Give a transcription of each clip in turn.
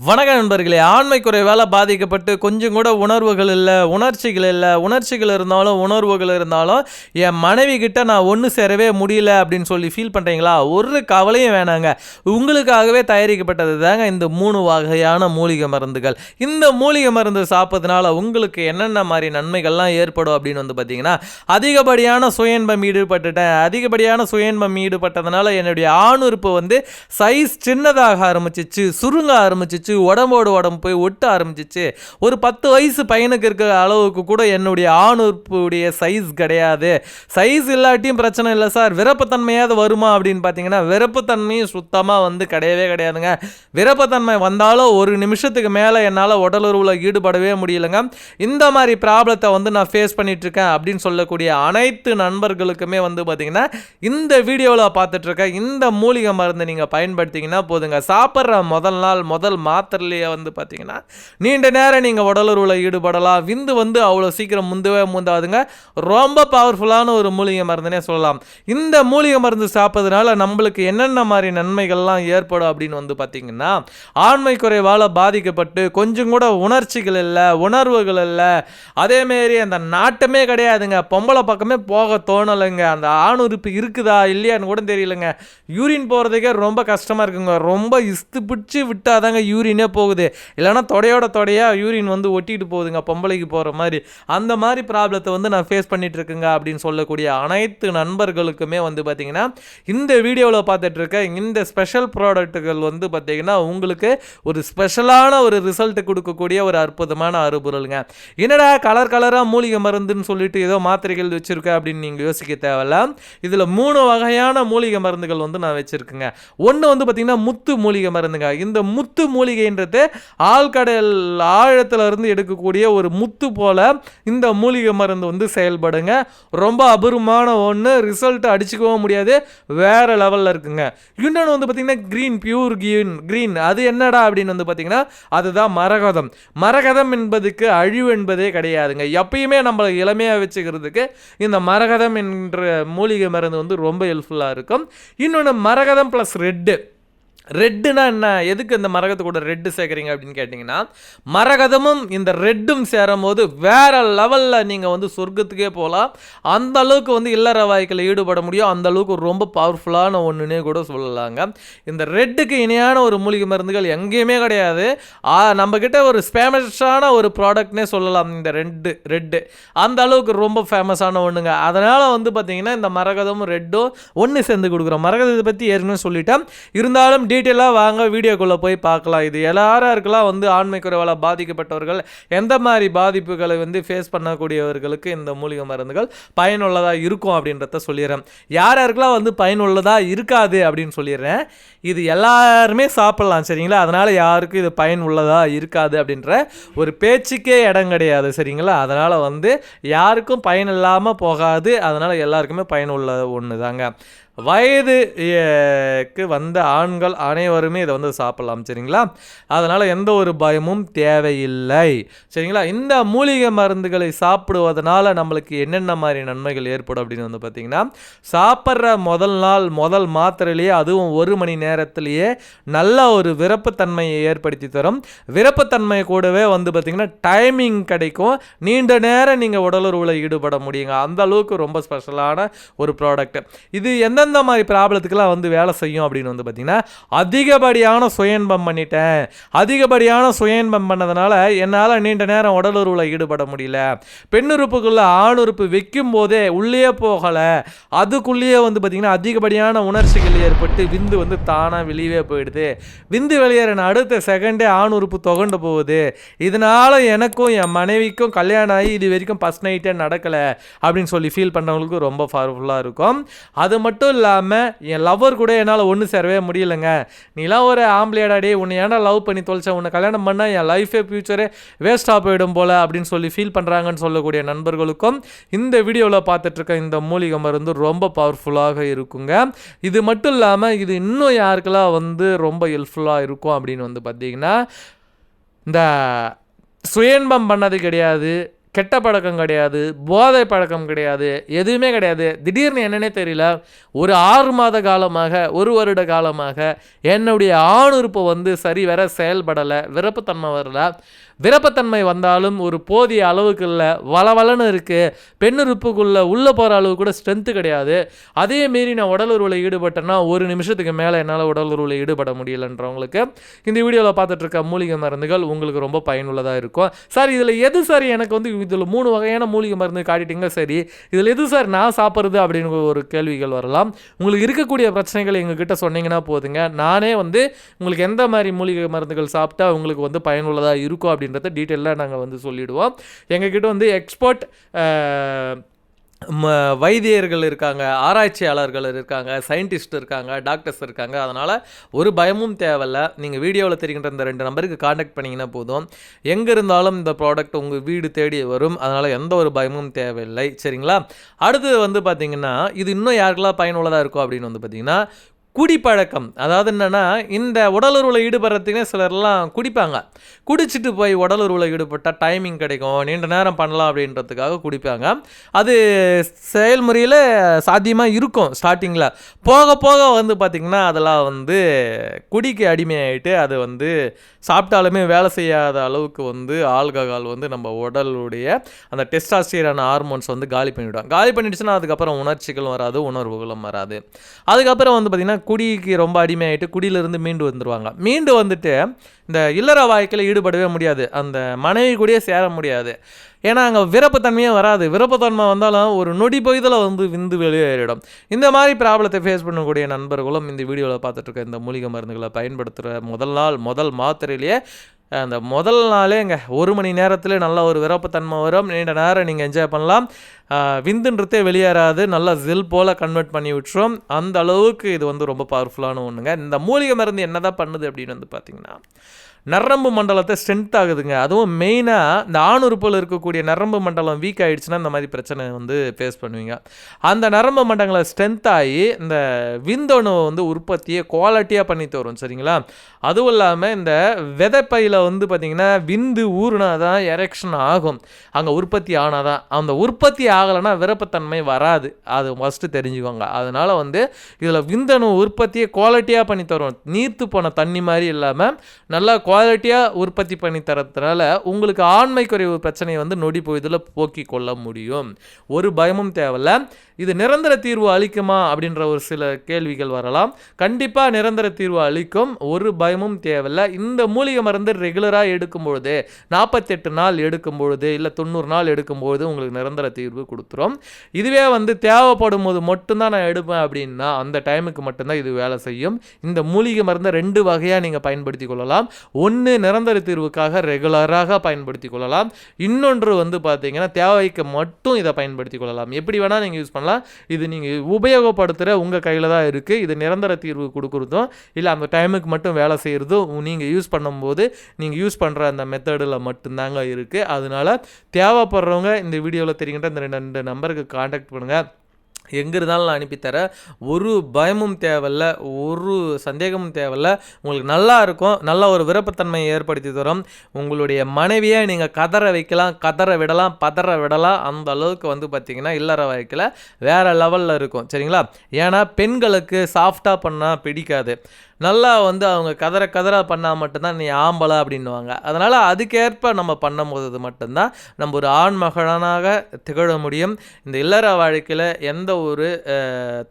வணக்க நண்பர்களே ஆண்மை குறைவால் பாதிக்கப்பட்டு கொஞ்சம் கூட உணர்வுகள் இல்லை உணர்ச்சிகள் இல்லை உணர்ச்சிகள் இருந்தாலும் உணர்வுகள் இருந்தாலும் என் மனைவி கிட்ட நான் ஒன்று சேரவே முடியல அப்படின்னு சொல்லி ஃபீல் பண்ணுறீங்களா ஒரு கவலையும் வேணாங்க. உங்களுக்காகவே தயாரிக்கப்பட்டது தாங்க இந்த மூணு வகையான மூலிகை மருந்துகள். இந்த மூலிகை மருந்து சாப்பிட்றதுனால உங்களுக்கு என்னென்ன மாதிரி நன்மைகள்லாம் ஏற்படும் அப்படின்னு வந்து பார்த்தீங்கன்னா அதிகப்படியான சுயன்பம் ஈடுபட்டுட்டேன். அதிகப்படியான சுயன்பம் ஈடுபட்டதுனால என்னுடைய ஆணுறுப்பு வந்து சைஸ் சின்னதாக ஆரம்பிச்சிச்சு சுருங்க ஆரம்பிச்சிச்சு. உடம்போடு உடம்பு போய் ஒட்ட ஆரம்பிச்சிச்சு. ஒரு பத்து வயசு பையனுக்கு இருக்கிற அளவுக்கு கூட என்னுடைய ஆணுறுப்புடைய சைஸ் கிடையாது. சைஸ் இல்லாட்டியும் பிரச்சனை இல்லை சார். விரப்பத்தன்மையாவது வருமா அப்படின்னு பார்த்தீங்கன்னா விரப்புத்தன்மையும் சுத்தமாக வந்து கிடையவே கிடையாதுங்க. விரப்பத்தன்மை வந்தாலும் ஒரு நிமிஷத்துக்கு மேலே என்னால் உடலுறவில் ஈடுபடவே முடியலங்க. இந்த மாதிரி ப்ராப்ளத்தை வந்து நான் ஃபேஸ் பண்ணிகிட்ருக்கேன் அப்படின்னு சொல்லக்கூடிய அனைத்து நண்பர்களுக்குமே வந்து பார்த்தீங்கன்னா இந்த வீடியோவில் பார்த்துட்ருக்கேன் இந்த மூலிகை மருந்து நீங்கள் பயன்படுத்திங்கன்னா போதுங்க. சாப்பிட்ற முதல் நாள் முதல் மா மாத்திரையிலேயே வந்து பார்த்தீங்கன்னா நீண்ட நேரம் நீங்கள் உடலுறவில் ஈடுபடலாம். விந்து வந்து அவ்வளோ சீக்கிரம் முந்தவே முந்தாதுங்க. ரொம்ப பவர்ஃபுல்லான ஒரு மூலிகை மருந்துனே சொல்லலாம். இந்த மூலிகை மருந்து சாப்பிட்றதுனால நம்மளுக்கு என்னென்ன மாதிரி நன்மைகள்லாம் ஏற்படும் அப்படின்னு வந்து பார்த்தீங்கன்னா ஆண்மை குறைவால் பாதிக்கப்பட்டு கொஞ்சம் கூட உணர்ச்சிகள் இல்லை உணர்வுகள் இல்லை. அதேமாரி அந்த நாட்டமே கிடையாதுங்க. பொம்பளை பக்கமே போக தோணலைங்க. அந்த ஆணுறுப்பு இருக்குதா இல்லையான்னு கூட தெரியலங்க. யூரின் போகிறதுக்கே ரொம்ப கஷ்டமாக இருக்குங்க. ரொம்ப இஸ்து பிடிச்சி விட்டாதாங்க யூரி போகுது. இல்லைன்னா தொடையோட தொடையாக யூரின் வந்து ஒட்டிட்டு போகுதுங்க பொம்பளைக்கு போகிற மாதிரி. அந்த மாதிரி ப்ராப்ளத்தை வந்து நான் ஃபேஸ் பண்ணிட்டு இருக்குங்க அப்படின்னு சொல்லக்கூடிய அனைத்து நண்பர்களுக்குமே வந்து பார்த்தீங்கன்னா இந்த வீடியோவில் பார்த்துட்ருக்க இந்த ஸ்பெஷல் ப்ராடக்ட்டுகள் வந்து பார்த்தீங்கன்னா உங்களுக்கு ஒரு ஸ்பெஷலான ஒரு ரிசல்ட் கொடுக்கக்கூடிய ஒரு அற்புதமான அறுபொருளுங்க. என்னடா கலர் கலராக மூலிகை மருந்துன்னு சொல்லிட்டு ஏதோ மாத்திரைகள் வச்சுருக்க அப்படின்னு நீங்கள் யோசிக்க தேவையில்ல. இதில் மூணு வகையான மூலிகை மருந்துகள் வந்து நான் வச்சுருக்கேங்க. ஒன்று வந்து பார்த்தீங்கன்னா முத்து மூலிகை மருந்துங்க. இந்த முத்து மூலிகை மூலிகைன்றது ஆழ்கடல் ஆழத்தில் இருந்து எடுக்கக்கூடிய ஒரு முத்து போல இந்த மூலிகை மருந்து வந்து செயல்படுங்க. ரொம்ப அபூர்வமான ஒன்று ரிசல்ட் அடிச்சுக்கவும் முடியாது. வேற லெவலில் இருக்குங்க. இன்னொன்று வந்து பார்த்தீங்கன்னா க்ரீன் பியூர் கிரீன் க்ரீன் அது என்னடா அப்படின்னு வந்து பார்த்தீங்கன்னா அதுதான் மரகதம். மரகதம் என்பதுக்கு அழிவு என்பதே கிடையாதுங்க. எப்பயுமே நம்மளை இளமையாக வச்சுக்கிறதுக்கு இந்த மரகதம் என்ற மூலிகை மருந்து வந்து ரொம்ப ஹெல்ப்ஃபுல்லாக இருக்கும். இன்னொன்று மரகதம் ப்ளஸ் ரெட்டு ரெட்டுனா என்ன? எதுக்கு இந்த மரகத்து கூட ரெட்டு சேர்க்குறீங்க அப்படின்னு கேட்டிங்கன்னா மரகதமும் இந்த ரெட்டும் சேரும் போது வேற லெவலில் நீங்கள் வந்து சொர்க்கத்துக்கே போகலாம் அந்த அளவுக்கு வந்து இல்லற வாய்க்கில் ஈடுபட முடியும். அந்த அளவுக்கு ரொம்ப பவர்ஃபுல்லான ஒன்றுனே கூட சொல்லலாங்க. இந்த ரெட்டுக்கு இணையான ஒரு மூலிகை மருந்துகள் எங்கேயுமே கிடையாது. நம்மக்கிட்ட ஒரு ஃபேமஸான ஒரு ப்ராடக்ட்னே சொல்லலாம். இந்த ரெட்டு ரெட்டு. அந்த அளவுக்கு ரொம்ப ஃபேமஸான ஒன்றுங்க அதனால் வந்து பார்த்திங்கன்னா இந்த மரகதமும் ரெட்டும் ஒன்று சேர்ந்து கொடுக்குறோம். மரகதத்தை பற்றி ஏற்கனவே சொல்லிட்டேன். இருந்தாலும் டீட்டெயிலாக வாங்க வீடியோக்குள்ளே போய் பார்க்கலாம். இது எல்லாருக்கெல்லாம் வந்து ஆண்மை குறைவால் பாதிக்கப்பட்டவர்கள் எந்த மாதிரி பாதிப்புகளை வந்து ஃபேஸ் பண்ணக்கூடியவர்களுக்கு இந்த மூலிகை மருந்துகள் பயனுள்ளதாக இருக்கும் அப்படின்றத சொல்லிடுறேன். யார் யாருக்கெல்லாம் வந்து பயனுள்ளதாக இருக்காது அப்படின்னு சொல்லிடுறேன். இது எல்லாருமே சாப்பிட்லாம் சரிங்களா? அதனால் யாருக்கும் இது பயனுள்ளதாக இருக்காது அப்படின்ற ஒரு பேச்சுக்கே இடம் கிடையாது சரிங்களா? அதனால் வந்து யாருக்கும் பயன் இல்லாமல் போகாது. அதனால் எல்லாருக்குமே பயனுள்ள ஒன்று தாங்க வயதுக்கு வந்த ஆண்கள் அனைவருமே இதை வந்து சாப்பிடலாம் சரிங்களா? அதனால் எந்த ஒரு பயமும் தேவையில்லை சரிங்களா? இந்த மூலிகை மருந்துகளை சாப்பிடுவதனால நம்மளுக்கு என்னென்ன மாதிரி நன்மைகள் ஏற்படும் அப்படின்னு வந்து பார்த்திங்கன்னா சாப்பிட்ற முதல் நாள் முதல் மாத்திரையிலேயே அதுவும் ஒரு மணி நேரத்திலேயே நல்ல ஒரு விரப்புத்தன்மையை ஏற்படுத்தி தரும். விரப்புத்தன்மை கூடவே வந்து பார்த்திங்கன்னா டைமிங் கிடைக்கும். நீண்ட நேரம் நீங்கள் உடலுறவில் ஈடுபட முடியுங்க. அந்த அளவுக்கு ரொம்ப ஸ்பெஷலான ஒரு ப்ராடக்ட் இது எந்த எந்தெந்த மாதிரி ப்ராப்ளத்துக்கெல்லாம் வந்து வேலை செய்யும் அப்படின்னு வந்து பார்த்திங்கன்னா அதிகப்படியான சுயன்பம் பண்ணிட்டேன். அதிகப்படியான சுயன்பம் பண்ணதுனால என்னால் நீண்ட நேரம் உடலுறவில் ஈடுபட முடியல. பெண்ணுறுப்புக்குள்ளே ஆணுறுப்பு வைக்கும் போதே உள்ளே போகலை. அதுக்குள்ளேயே வந்து பார்த்திங்கன்னா அதிகப்படியான உணர்ச்சிகள் ஏற்பட்டு விந்து வந்து தானாக வெளியவே போயிடுது. விந்து வெளியேறின அடுத்த செகண்டே ஆணுறுப்பு தொகண்டு போகுது. இதனால் எனக்கும் என் மனைவிக்கும் கல்யாணம் ஆகி இது வரைக்கும் ஃபஸ்ட் நைட்டே நடக்கலை அப்படின்னு சொல்லி ஃபீல் பண்ணவங்களுக்கு ரொம்ப பவர்ஃபுல்லாக இருக்கும். அது மட்டும் இல்லாமல் என் லவ்வர் கூட என்னால் ஒன்று சேரவே முடியலங்க. நீலாம் ஒரு ஆம்பளையாடாடி உன்னை ஏன்னா லவ் பண்ணி தொலைச்ச? உன்னை கல்யாணம் பண்ணால் என் லைஃபே ஃப்யூச்சரே வேஸ்ட்டாக போயிடும் போல அப்படின்னு சொல்லி ஃபீல் பண்ணுறாங்கன்னு சொல்லக்கூடிய நண்பர்களுக்கும் இந்த வீடியோவில் பார்த்துட்ருக்க இந்த மூலிகை மருந்து ரொம்ப பவர்ஃபுல்லாக இருக்குங்க. இது மட்டும் இல்லாமல் இது இன்னும் யாருக்கெல்லாம் வந்து ரொம்ப ஹெல்ப்ஃபுல்லாக இருக்கும் அப்படின்னு வந்து பார்த்திங்கன்னா இந்த சுயன்பம் பண்ணது கிடையாது. கெட்ட பழக்கம் கிடையாது போதை பழக்கம் கிடையாது எதுவுமே கிடையாது. திடீர்னு என்னன்னே தெரியல ஒரு ஆறு மாத காலமாக ஒரு வருட காலமாக என்னுடைய ஆணுறுப்பு வந்து சரி வர செயல்படலை விருப்பத்தன்மை வரல. விருப்பத்தன்மை வந்தாலும் ஒரு போதிய அளவுக்கு இல்லை வளவலன்னு இருக்குது பெண்ணுறுப்புக்குள்ளே உள்ளே போகிற அளவு கூட ஸ்ட்ரென்த்து கிடையாது. அதே மீறி நான் உடல் உருவில் ஈடுபட்டேன்னா ஒரு நிமிஷத்துக்கு மேலே என்னால் உடல் உருவில் ஈடுபட முடியலன்றவங்களுக்கு இந்த வீடியோவில் பார்த்துட்டு இருக்க மூலிகை மருந்துகள் உங்களுக்கு ரொம்ப பயனுள்ளதாக இருக்கும். சார் இதில் எது சார் எனக்கு வந்து இதில் மூணு வகையான மூலிகை மருந்து காட்டிட்டீங்க? சரி இதில் எது சார் நான் சாப்பிட்றது அப்படின்னு ஒரு கேள்விகள் வரலாம். உங்களுக்கு இருக்கக்கூடிய பிரச்சனைகள் எங்ககிட்ட சொன்னீங்கன்னா போதுங்க. நானே வந்து உங்களுக்கு எந்த மாதிரி மூலிகை மருந்துகள் சாப்பிட்டா உங்களுக்கு வந்து பயனுள்ளதாக இருக்கும் அப்படின்றத டீட்டெயிலாக நாங்கள் வந்து சொல்லிவிடுவோம் எங்ககிட்ட வந்து எக்ஸ்போர்ட் ம வைத்தியர்கள் இருக்காங்க ஆராய்ச்சியாளர்கள் இருக்காங்க சயின்டிஸ்ட் இருக்காங்க டாக்டர்ஸ் இருக்காங்க. அதனால் ஒரு பயமும் தேவையில்ல. நீங்கள் வீடியோவில் தெரிகின்ற இந்த ரெண்டு நம்பருக்கு காண்டாக்ட் பண்ணிங்கன்னா போதும். எங்கே இருந்தாலும் இந்த ப்ராடக்ட் உங்கள் வீடு தேடி வரும். அதனால் எந்த ஒரு பயமும் தேவையில்லை. சரிங்களா? அடுத்தது வந்து பார்த்திங்கன்னா இது இன்னும் யாருக்கெல்லாம் பயனுள்ளதாக இருக்கும் அப்படின்னு வந்து பார்த்திங்கன்னா குடிப்பழக்கம். அதாவது என்னென்னா இந்த உடலுறவில் ஈடுபடுறதுக்குனே சிலர்லாம் குடிப்பாங்க. குடிச்சிட்டு போய் உடலுறவில் ஈடுபட்டால் டைமிங் கிடைக்கும். நீண்ட நேரம் பண்ணலாம் அப்படின்றதுக்காக குடிப்பாங்க. அது செயல்முறையில் சாத்தியமாக இருக்கும் ஸ்டார்டிங்கில் போக போக வந்து பார்த்திங்கன்னா அதெல்லாம் வந்து குடிக்கு அடிமையாயிட்டு அது வந்து சாப்பிட்டாலுமே வேலை செய்யாத அளவுக்கு வந்து ஆல்கஹால் வந்து நம்ம உடலுடைய அந்த டெஸ்டாஸ்டியரான ஹார்மோன்ஸ் வந்து காலி பண்ணிவிடும். காலி பண்ணிடுச்சுன்னா அதுக்கப்புறம் உணர்ச்சிகளும் வராது உணர்வுகளும் வராது. அதுக்கப்புறம் வந்து பார்த்திங்கன்னா குடிக்கு ரொம்ப அடிமையாயிட்டு குடியிலிருந்து மீண்டு வந்துடுவாங்க மீண்டு வந்துட்டு இந்த இல்லற வாழ்க்கையில் ஈடுபடவே முடியாது. அந்த மனைவி கூடயே சேர முடியாது. ஏன்னா அங்கே விருப்பத்தன்மையே வராது. விருப்பத்தன்மை வந்தாலும் ஒரு நொடி பொய்தில் வந்து விந்து வெளியேறிடும். இந்த மாதிரி ப்ராப்ளத்தை ஃபேஸ் பண்ணக்கூடிய நண்பர்களும் இந்த வீடியோவில் பார்த்துட்டு இருக்க இந்த மூலிகை மருந்துகளை பயன்படுத்துகிற முதல் நாள் முதல் மாத்திரையிலேயே அந்த முதல் நாளேங்க ஒரு மணி நேரத்தில் நல்ல ஒரு விருப்பத்தன்மை வரும். நீண்ட நேரம் நீங்கள் என்ஜாய் பண்ணலாம். விந்துன்றதே வெளியேறாது. நல்லா ஜில் போல் கன்வெர்ட் பண்ணி விட்டுரும். அந்த அளவுக்கு இது வந்து ரொம்ப பவர்ஃபுல்லான ஒன்றுங்க இந்த மூலிகை மருந்து என்ன தான் பண்ணுது அப்படின்னு வந்து பார்த்திங்கன்னா நரம்பு மண்டலத்தை ஸ்ட்ரென்த் ஆகுதுங்க. அதுவும் மெயினாக இந்த ஆணுறுப்பில் இருக்கக்கூடிய நரம்பு மண்டலம் வீக் ஆகிடுச்சுன்னா இந்த மாதிரி பிரச்சனை வந்து ஃபேஸ் பண்ணுவீங்க. அந்த நரம்பு மண்டலங்களை ஸ்ட்ரென்த் ஆகி இந்த விந்தணு வந்து உற்பத்தியை குவாலிட்டியாக பண்ணி தரும் சரிங்களா? அதுவும் இல்லாமல் இந்த விதைப்பையில் வந்து பார்த்திங்கன்னா விந்து ஊறுனா தான் எரெக்ஷன் ஆகும். அங்கே உற்பத்தி ஆனால் தான் அந்த உற்பத்தி ஆகலைன்னா விருப்பத்தன்மை வராது. அது ஃபஸ்ட்டு தெரிஞ்சுக்கோங்க. அதனால் வந்து இதில் விந்தணு உற்பத்தியை குவாலிட்டியாக பண்ணி தரும் நீர்த்து போன தண்ணி மாதிரி இல்லாமல் நல்லா குவாலிட்டியாக உற்பத்தி பண்ணி தரதுனால உங்களுக்கு ஆண்மை குறைவு பிரச்சனையை வந்து நொடி பொழுதில் போக்கி கொள்ள முடியும். ஒரு பயமும் தேவையில்ல. இது நிரந்தர தீர்வு அளிக்குமா அப்படின்ற ஒரு சில கேள்விகள் வரலாம். கண்டிப்பாக நிரந்தர தீர்வு அளிக்கும். ஒரு பயமும் தேவையில்லை. இந்த மூலிகை மருந்து ரெகுலராக எடுக்கும் பொழுது நாற்பத்தெட்டு நாள் எடுக்கும் பொழுது இல்லை தொண்ணூறு நாள் எடுக்கும் பொழுது உங்களுக்கு நிரந்தர தீர்வு கொடுத்துரும். இதுவே வந்து தேவைப்படும் போது மட்டும்தான் நான் எடுப்பேன் அப்படின்னா அந்த டைமுக்கு மட்டும்தான் இது வேலை செய்யும். இந்த மூலிகை மருந்தை ரெண்டு வகையாக நீங்கள் பயன்படுத்தி கொள்ளலாம். ஒன்று நிரந்தர தீர்வுக்காக ரெகுலராக பயன்படுத்தி கொள்ளலாம். இன்னொன்று வந்து பார்த்தீங்கன்னா தேவைக்கு மட்டும் இதை பயன்படுத்தி கொள்ளலாம். எப்படி வேணால் நீங்கள் யூஸ் பண்ணலாம். இது நீங்கள் உபயோகப்படுத்துகிற உங்கள் கையில் தான் இருக்குது இது நிரந்தர தீர்வு கொடுக்குறதும் இல்லை அந்த டைமுக்கு மட்டும் வேலை செய்கிறதும் நீங்கள் யூஸ் பண்ணும்போது நீங்கள் யூஸ் பண்ணுற அந்த மெத்தடில் மட்டும்தாங்க இருக்குது அதனால தேவைப்படுறவங்க இந்த வீடியோவில் தெரிகின்ற இந்த ரெண்டு ரெண்டு நம்பருக்கு காண்டாக்ட் பண்ணுங்கள் எங்கே இருந்தாலும் நான் அனுப்பித்தரேன் ஒரு பயமும் தேவையில்ல ஒரு சந்தேகமும் தேவையில்ல. உங்களுக்கு நல்லா இருக்கும் நல்ல ஒரு விருப்பத்தன்மையை ஏற்படுத்தி தரும். உங்களுடைய மனைவியை நீங்கள் கதற வைக்கலாம் கதற விடலாம் பதற விடலாம். அந்த அளவுக்கு வந்து பார்த்திங்கன்னா இல்லற வாழ்க்கையில் வேறு லெவலில் இருக்கும். சரிங்களா? ஏன்னா பெண்களுக்கு சாஃப்டாக பண்ணால் பிடிக்காது. நல்லா வந்து அவங்க கதற கதற பண்ணால் மட்டும்தான் நீ ஆம்பளை அப்படின்னுவாங்க. அதனால் அதுக்கேற்ப நம்ம பண்ணும்போது மட்டும்தான் நம்ம ஒரு ஆண் மகனாக திகழ முடியும். இந்த இல்லற வாழ்க்கையில் எந்த ஒரு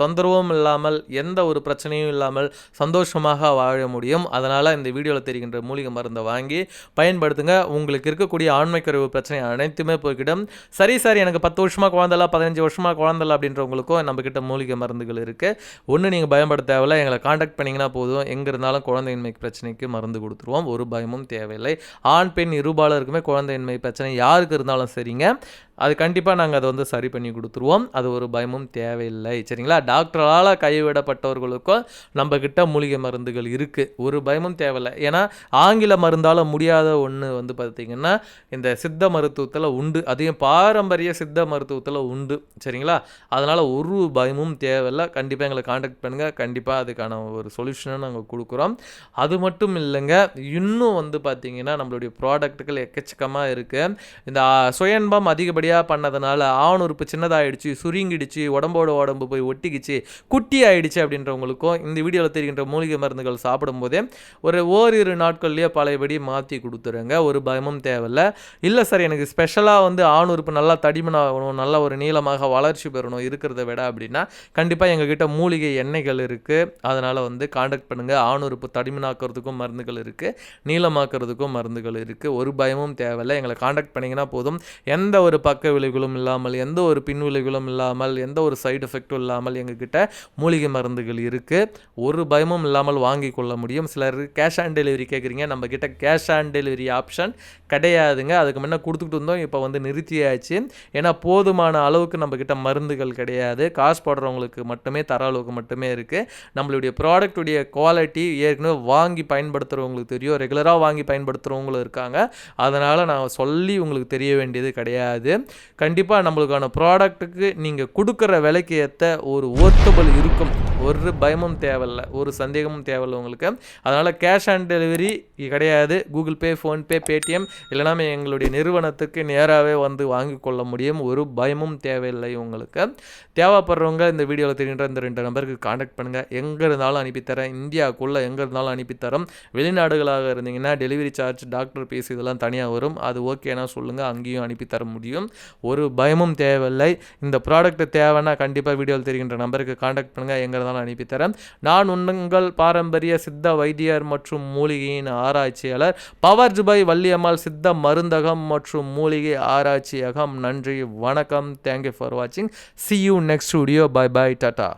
தொந்தரவும் இல்லாமல் எந்த ஒரு பிரச்சனையும் இல்லாமல் சந்தோஷமாக வாழ முடியும். அதனால் இந்த வீடியோவில் தெரிகின்ற மூலிகை மருந்தை வாங்கி பயன்படுத்துங்க. உங்களுக்கு இருக்கக்கூடிய ஆண்மை குறைவு பிரச்சனை அனைத்துமே போய்கிடும் சரி சார் எனக்கு பத்து வருஷமாக குழந்தைல பதினஞ்சு வருஷமாக குழந்தைல அப்படின்றவங்களுக்கும் நம்மக்கிட்ட மூலிகை மருந்துகள் இருக்குது ஒன்று நீங்கள் பயன்பட தேவையில்ல எங்களை காண்டாக்ட் பண்ணிங்கன்னா போதும். எங்கே இருந்தாலும் குழந்தையின்மை பிரச்சனைக்கு மருந்து கொடுத்துருவோம். ஒரு பயமும் தேவையில்லை. ஆண் பெண் இருபாலருக்குமே குழந்தையின்மை பிரச்சனை யாருக்கு இருந்தாலும் சரிங்க. அது கண்டிப்பாக நாங்கள் அதை வந்து சரி பண்ணி கொடுத்துருவோம். அது ஒரு பயமும் தேவையில்லை. சரிங்களா? டாக்டரால் கைவிடப்பட்டவர்களுக்கும் நம்மக்கிட்ட மூலிகை மருந்துகள் இருக்குது ஒரு பயமும் தேவையில்லை. ஏன்னா ஆங்கில மருந்தால் முடியாத ஒன்று வந்து பார்த்திங்கன்னா இந்த சித்த மருத்துவத்தில் உண்டு. அதையும் பாரம்பரிய சித்த மருத்துவத்தில் உண்டு. சரிங்களா? அதனால் ஒரு பயமும் தேவையில்லை. கண்டிப்பாக எங்களை காண்டாக்ட் பண்ணுங்கள் கண்டிப்பாக அதுக்கான ஒரு சொல்யூஷனை தான் நாங்கள் கொடுக்குறோம். அது மட்டும் இல்லைங்க இன்னும் வந்து பார்த்தீங்கன்னா நம்மளுடைய ப்ராடக்ட்டுகள் எக்கச்சக்கமாக இருக்குது இந்த சுயன்பம் அதிகப்படியாக பண்ணதுனால ஆணுறுப்பு சின்னதாகிடுச்சு சுருங்கிடுச்சு உடம்போட உடம்பு போய் ஒட்டிக்கிச்சு குட்டி ஆயிடுச்சு அப்படின்றவங்களுக்கும் இந்த வீடியோவில் தெரிகின்ற மூலிகை மருந்துகள் சாப்பிடும்போதே ஒரு ஓரிரு நாட்கள்லேயே பழையபடி மாற்றி கொடுத்துருங்க ஒரு பயமும் தேவையில்லை. இல்லை சார் எனக்கு ஸ்பெஷலாக வந்து ஆணுறுப்பு நல்லா தடிமனாகணும் நல்ல ஒரு நீளமாக வளர்ச்சி பெறணும் இருக்கிறத விட அப்படின்னா கண்டிப்பாக எங்ககிட்ட மூலிகை எண்ணெய்கள் இருக்குது அதனால் வந்து காண்டக்ட் பண்ணுங்கள் ஆணுறுப்பு தடிமனாக்கிறதுக்கும் மருந்துகள் இருக்குது நீளமாக்குறதுக்கும் மருந்துகள் இருக்குது ஒரு பயமும் தேவையில்லை. எங்களை காண்டாக்ட் பண்ணிங்கன்னா போதும். எந்த ஒரு பக்க விளைவுகளும் இல்லாமல் எந்த ஒரு பின் விளைவுகளும் இல்லாமல் எந்த ஒரு சைடு எஃபெக்டும் இல்லாமல் எங்ககிட்ட மூலிகை மருந்துகள் இருக்குது ஒரு பயமும் இல்லாமல் வாங்கி கொள்ள முடியும். சிலர் கேஷ் ஆன் டெலிவரி கேட்குறீங்க நம்ம கிட்ட கேஷ் ஆன் டெலிவரி ஆப்ஷன் கிடையாதுங்க. அதுக்கு முன்னே கொடுத்துக்கிட்டு இருந்தோம். இப்போ வந்து நிறுத்தியாச்சு. ஏன்னா போதுமான அளவுக்கு நம்ம கிட்ட மருந்துகள் கிடையாது. காசு போடுறவங்களுக்கு மட்டுமே தர அளவுக்கு மட்டுமே இருக்குது நம்மளுடைய ப்ராடக்ட்டுடைய குவாலிட்டி ஏற்கனவே வாங்கி பயன்படுத்துகிறவங்களுக்கு தெரியும். ரெகுலராக வாங்கி பயன்படுத்துகிறவங்களும் இருக்காங்க. அதனால் நான் சொல்லி உங்களுக்கு தெரிய வேண்டியது கிடையாது. கண்டிப்பாக நம்மளுக்கான ப்ராடக்ட்டுக்கு நீங்கள் கொடுக்குற விலைக்கு ஏற்ற ஒரு ஒர்த்தபிள் இருக்கும். ஒரு பயமும் தேவையில்ல ஒரு சந்தேகமும் தேவையில்ல உங்களுக்கு. அதனால் கேஷ் ஆன் டெலிவரி கிடையாது. கூகுள் பே ஃபோன்பே பேடிஎம் இல்லைனா எங்களுடைய நிறுவனத்துக்கு நேராகவே வந்து வாங்கி கொள்ள முடியும். ஒரு பயமும் தேவையில்லை உங்களுக்கு. தேவைப்படுறவங்க இந்த வீடியோவில் தெரிகின்ற இந்த ரெண்டு நம்பருக்கு காண்டாக்ட் பண்ணுங்கள் எங்கே இருந்தாலும் அனுப்பித்தரேன். இந்தியாவுக்குள்ளே எங்கே இருந்தாலும் அனுப்பித்தரோம். வெளிநாடுகளாக இருந்தீங்கன்னா டெலிவரி சார்ஜ் டாக்டர் பீஸ் இதெல்லாம் தனியாக வரும். அது ஓகேனா சொல்லுங்கள் அங்கேயும் அனுப்பித்தர முடியும். ஒரு பயமும் தேவையில்லை. இந்த ப்ராடக்ட் தேவைன்னா கண்டிப்பாக வீடியோவில் தெரிகின்ற நம்பருக்கு காண்டாக்ட் பண்ணுங்கள் எங்கே இருந்தாலும் அனுப்பித்தரேன் நான் உங்கள் பாரம்பரிய சித்த வைத்தியர் மற்றும் மூலிகையின் ஆராய்ச்சியாளர். பவர்ஜ் பை வள்ளியம்மாள் சித்த மருந்தகம் மற்றும் மூலிகை ஆராய்ச்சியகம். நன்றி வணக்கம். தேங்க்யூ ஃபார் வாட்சிங் see you next studio bye bye tata